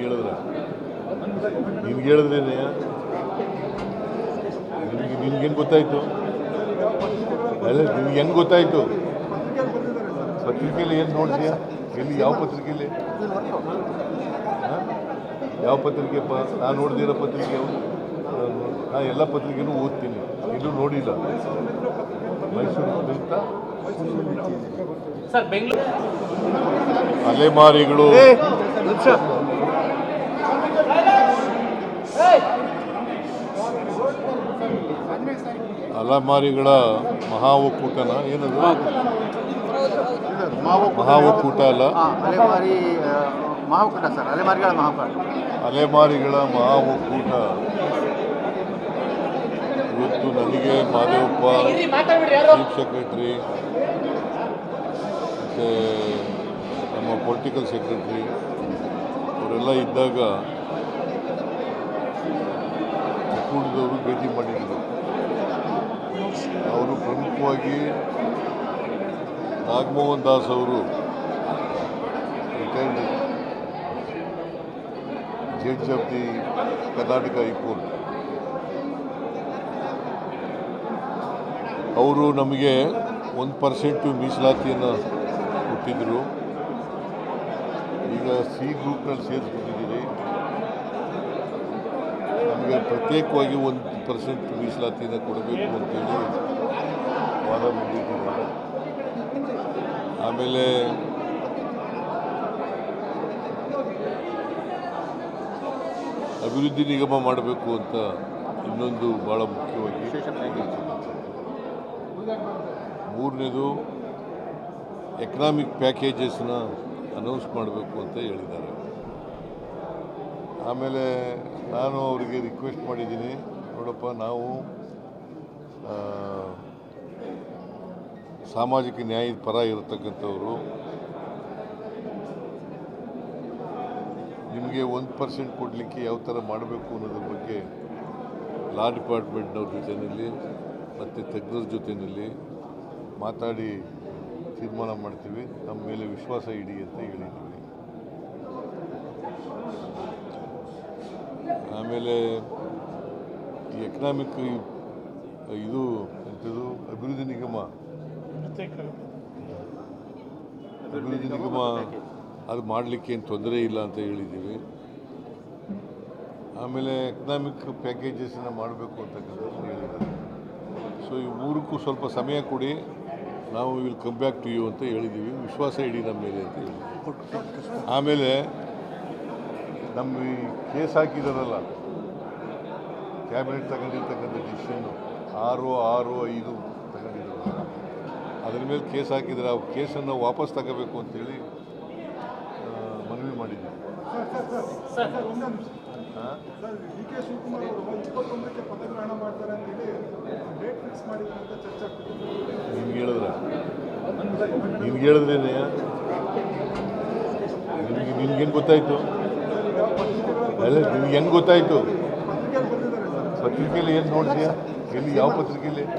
ನಿನ್ಗೆ ಹೇಳಿದ್ರ ನಿನ್ಗೆ ಹೇಳಿದ್ರೇನೆ ನಿನ್ಗೆ ನಿನ್ಗೇನು ಗೊತ್ತಾಯಿತು? ಅಲ್ಲ ನಿನ್ಗೆ ಹೆಂಗೆ ಗೊತ್ತಾಯ್ತು? ಪತ್ರಿಕೆಯಲ್ಲಿ ಏನು ನೋಡ್ತೀಯಾ? ಎಲ್ಲಿ ಯಾವ ಪತ್ರಿಕೆಯಲ್ಲಿ ಯಾವ ಯಾವ ಪತ್ರಿಕೆಪ್ಪ? ನಾನು ನೋಡ್ದಿರೋ ಪತ್ರಿಕೆ? ನಾನು ಎಲ್ಲ ಪತ್ರಿಕೆನೂ ಓದ್ತೀನಿ. ಇಲ್ಲೂ ನೋಡಿಲ್ಲ. ಮೈಸೂರು ಅಂತ ಸರ್ ಬೆಂಗಳೂರು ಅಲೆಮಾರಿಗಳು. ಅಲೆಮಾರಿಗಳ ಮಹಾ ಒಕ್ಕೂಟನ ಏನದು? ಮಹಾ ಒಕ್ಕೂಟ ಅಲ್ಲ ಅಲೆಮಾರಿ ಮಹಾಕೂಟ ಸರ್ ಅಲೆಮಾರಿಗಳ ಮಹಾಕೂಟ ಅಲೆಮಾರಿಗಳ ಮಹಾ ಒಕ್ಕೂಟ ಇವತ್ತು ನನಗೆ ಮಾದೇವಪ್ಪ ಚೀಫ್ ಸೆಕ್ರೆಟ್ರಿ ಮತ್ತು ನಮ್ಮ ಪೊಲಿಟಿಕಲ್ ಸೆಕ್ರೆಟ್ರಿ ಅವರೆಲ್ಲ ಇದ್ದಾಗ ಒಕ್ಕೂಟದವರು ಭೇಟಿ ಮಾಡಿದ್ರು. ಪ್ರಮುಖವಾಗಿ ನಾಗಮೋಹನ್ ದಾಸ್ ಅವರು judge of the Karnataka high court. ಅವರು ನಮಗೆ ಒಂದು ಪರ್ಸೆಂಟು ಮೀಸಲಾತಿಯನ್ನು ಕೊಟ್ಟಿದ್ದರು ಈಗ ಸಿ ಗ್ರೂಪ್ನಲ್ಲಿ ಸೇರಿಸ್ಬಿಟ್ಟಿದ್ದೀರಿ. ನಮಗೆ ಪ್ರತ್ಯೇಕವಾಗಿ ಒಂದು ಪರ್ಸೆಂಟ್ ಮೀಸಲಾತಿಯನ್ನು ಕೊಡಬೇಕು ಅಂತೇಳಿ ವಾದ ಆಮೇಲೆ ಅಭಿವೃದ್ಧಿ ನಿಗಮ ಮಾಡಬೇಕು ಅಂತ ಇನ್ನೊಂದು ಭಾಳ ಮುಖ್ಯವಾಗಿ ಮೂರನೇದು ಎಕನಾಮಿಕ್ ಪ್ಯಾಕೇಜಸ್ನ ಅನೌನ್ಸ್ ಮಾಡಬೇಕು ಅಂತ ಹೇಳಿದ್ದಾರೆ. ಆಮೇಲೆ ನಾನು ಅವರಿಗೆ ರಿಕ್ವೆಸ್ಟ್ ಮಾಡಿದ್ದೀನಿ. ನೋಡಪ್ಪ, ನಾವು ಸಾಮಾಜಿಕ ನ್ಯಾಯದ ಪರ ಇರತಕ್ಕಂಥವರು, ನಿಮಗೆ ಒಂದು ಪರ್ಸೆಂಟ್ ಕೊಡಲಿಕ್ಕೆ ಯಾವ ಥರ ಮಾಡಬೇಕು ಅನ್ನೋದ್ರ ಬಗ್ಗೆ ಲಾ ಡಿಪಾರ್ಟ್ಮೆಂಟ್ನವ್ರ ಜೊತೆಯಲ್ಲಿ ಮತ್ತು ತಜ್ಞರ ಜೊತೆಯಲ್ಲಿ ಮಾತಾಡಿ ತೀರ್ಮಾನ ಮಾಡ್ತೀವಿ. ನಮ್ಮ ಮೇಲೆ ವಿಶ್ವಾಸ ಇಡಿ ಅಂತ ಹೇಳಿದ್ದೀವಿ. ಆಮೇಲೆ ಎಕನಾಮಿಕ್ ಇದು ಎಂಥದ್ದು? ಅಭಿವೃದ್ಧಿ ನಿಗಮ. ಅಭಿವೃದ್ಧಿ ನಿಗಮ ಅದು ಮಾಡಲಿಕ್ಕೆ ಏನು ತೊಂದರೆ ಇಲ್ಲ ಅಂತ ಹೇಳಿದ್ದೀವಿ. ಆಮೇಲೆ ಎಕನಾಮಿಕ್ ಪ್ಯಾಕೇಜಸನ್ನು ಮಾಡಬೇಕು ಅಂತಕ್ಕಂಥದ್ದು ಹೇಳಿದ್ದಾರೆ. ಸೊ ಈ ಮೂರಕ್ಕೂ ಸ್ವಲ್ಪ ಸಮಯ ಕೊಡಿ. ನಾವು will come back to you ಅಂತ ಹೇಳಿದ್ದೀವಿ. ವಿಶ್ವಾಸ ಇಡಿ ನಮ್ಮ ಮೇಲೆ ಅಂತ ಹೇಳಿ ಆಮೇಲೆ ನಮ್ಮ ಈ ಕೇಸ್ ಹಾಕಿದಾರಲ್ಲ ಕ್ಯಾಬಿನೆಟ್ ತಗೊಂಡಿರ್ತಕ್ಕಂಥ ಡಿಸಿಷನ್ನು ಆರು ಆರು ಐದು ತಗೊಂಡಿದ್ರು ಅದ್ರ ಮೇಲೆ ಕೇಸ್ ಹಾಕಿದರೆ ಆ ಕೇಸನ್ನು ವಾಪಸ್ ತಗೋಬೇಕು ಅಂತೇಳಿ ಮನವಿ ಮಾಡಿದ್ವಿ. ನಿನ್ಗೆ ಹೇಳಿದ್ರ? ನಿನ್ಗೆ ಹೇಳಿದ್ರೇನೆ ನಿಮಗೆ ನಿನ್ಗೇನು ಗೊತ್ತಾಯ್ತು? ಅಲ್ಲ ನಿನ್ಗೆ ಹೆಂಗೆ ಗೊತ್ತಾಯ್ತು? ಪತ್ರಿಕೆಯಲ್ಲಿ ಏನು ನೋಡ್ತೀಯ? ಎಲ್ಲಿ ಯಾವ ಪತ್ರಿಕೆಯಲ್ಲಿ ಇಲ್ಲಿ?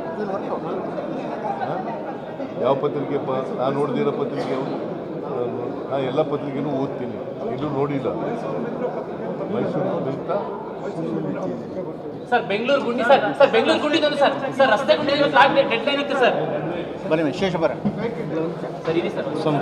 ಯಾವ ಪ ನಾನು ನೋಡಿದಿರೋ ಪತ್ರಿಕೆ ನಾನು ಎಲ್ಲ ಪತ್ರಿಕೆನೂ ಓದ್ತೀನಿ. ಇದು ನೋಡಿಲ್ಲ. ಮೈಸೂರು ಅಂತ? ಸರ್ ಬೆಂಗಳೂರು ಗುಂಡಿ ಸರ್ ಸರ್ ಬೆಂಗಳೂರು ಗುಂಡಿ ಸರ್ ಸರ್ ರಸ್ತೆ ಗುಂಡಿ ಡೆಡ್ ಲೈನ್ ಇತ್ತು ಸರ್. ಬನ್ನಿ ವಿಶೇಷ ಬರ. ಸರ್ ಇದೆ ಸರ್